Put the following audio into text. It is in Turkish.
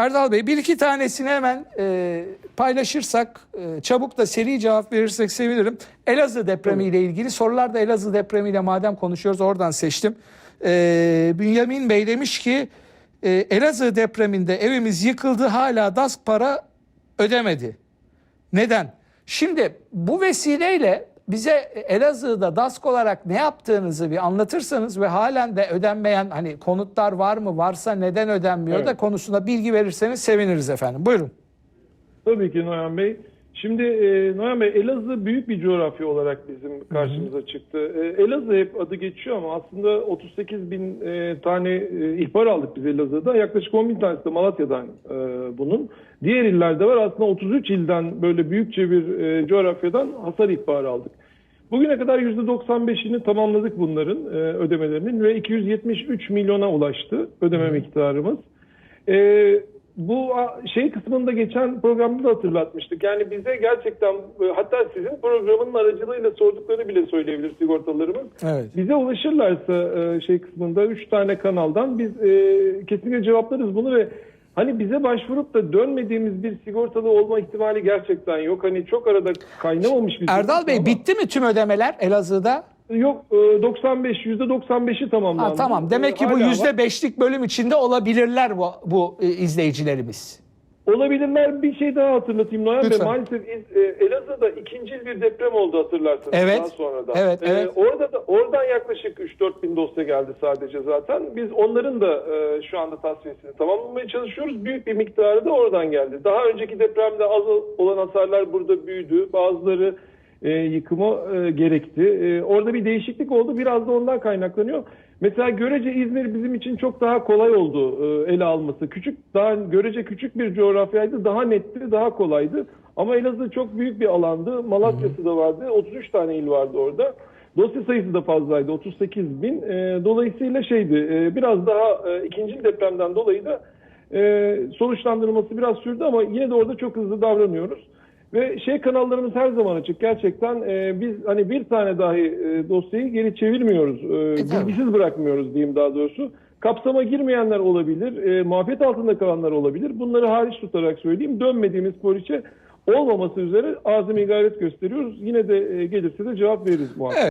Erdal Bey bir iki tanesini hemen e, paylaşırsak e, çabuk da seri cevap verirsek sevinirim. Elazığ depremiyle ilgili sorular da Elazığ depremiyle madem konuşuyoruz oradan seçtim. E, Bünyamin Bey demiş ki e, Elazığ depreminde evimiz yıkıldı hala DASK para ödemedi. Neden? Şimdi bu vesileyle bize Elazığ'da DASK olarak ne yaptığınızı bir anlatırsanız ve halen de ödenmeyen hani konutlar var mı varsa neden ödenmiyor da Evet. konusunda bilgi verirseniz seviniriz efendim. Buyurun. Tabii ki Noyan Bey. Şimdi e, Noyan Bey Elazığ büyük bir coğrafya olarak bizim karşımıza çıktı. E, Elazığ hep adı geçiyor ama aslında 38 bin e, tane e, ihbar aldık biz Elazığ'da. Yaklaşık 10 bin tanesi de Malatya'dan e, bunun. Diğer illerde var aslında 33 ilden böyle büyükçe bir e, coğrafyadan hasar ihbarı aldık. Bugüne kadar %95'ini tamamladık bunların e, ödemelerinin ve 273 milyona ulaştı ödeme miktarımız. E, bu şey kısmında geçen programda da hatırlatmıştık. Yani bize gerçekten e, hatta sizin programın aracılığıyla sorduklarını bile söyleyebilir sigortalarımız. Evet. Bize ulaşırlarsa e, şey kısmında 3 tane kanaldan biz e, kesinlikle cevaplarız bunu ve hani bize başvurup da dönmediğimiz bir sigortalı olma ihtimali gerçekten yok. Hani çok arada kaynamamış bir Erdal Bey ama- bitti mi tüm ödemeler Elazığ'da? Yok e, 95 %95'i tamamlandı. Ha, tamam. Demek ki bu Hala var. yüzde beşlik bölüm içinde olabilirler bu, bu e, izleyicilerimiz. Olabilirler. Bir şey daha hatırlatayım Noyan Bey. Lütfen. Maalesef İz- e, Elazığ'da ikinci bir deprem oldu hatırlarsanız Evet. daha sonra da. Evet, E, evet. orada da oradan yaklaşık 3-4 bin dosya geldi sadece zaten. Biz onların da e, şu anda tasfiyesini tamamlamaya çalışıyoruz. Büyük bir miktarı da oradan geldi. Daha önceki depremde az olan hasarlar burada büyüdü. Bazıları e, yıkıma e, gerekti. E, orada bir değişiklik oldu. Biraz da ondan kaynaklanıyor. Mesela görece İzmir bizim için çok daha kolay oldu e, ele alması. Küçük, daha görece küçük bir coğrafyaydı. Daha netti, daha kolaydı. Ama Elazığ çok büyük bir alandı. Malatya'sı da vardı. 33 tane il vardı orada. Dosya sayısı da fazlaydı. 38 bin. E, dolayısıyla şeydi. e, biraz daha e, ikinci depremden dolayı da sonuçlandırılması biraz sürdü ama yine de orada çok hızlı davranıyoruz. Ve şey kanallarımız her zaman açık. Gerçekten e, biz hani bir tane dahi e, dosyayı geri çevirmiyoruz. E, tabii. bilgisiz bırakmıyoruz diyeyim daha doğrusu. Kapsama girmeyenler olabilir, e, muhabbet altında kalanlar olabilir. Bunları hariç tutarak söyleyeyim. Dönmediğimiz poliçe olmaması üzere azami gayret gösteriyoruz. Yine de e, gelirse de cevap veririz muhakkak. Evet.